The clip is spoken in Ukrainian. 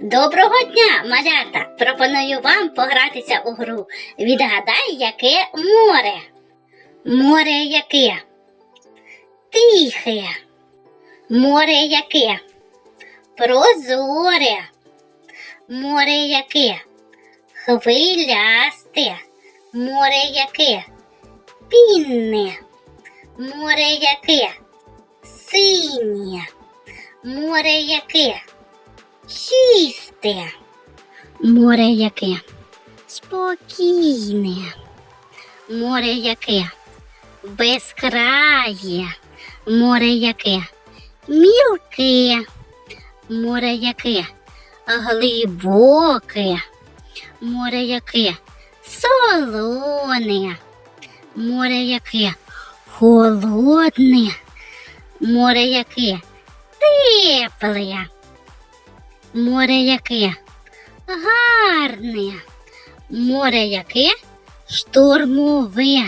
Доброго дня, малята! Пропоную вам погратися у гру. Відгадай, яке море. Море яке? Тихе. Море яке? Прозоре. Море яке? Хвилясте. Море яке? Пінне. Море яке? Синє. Море яке? Чисте. Море яке? Спокійне. Море яке? Безкрає. Море яке? Мілке. Море яке? Глибоке. Море яке? Солоне. Море яке? Холодне. Море яке? Тепле. Море яке? Гарне. Море яке? Штормове.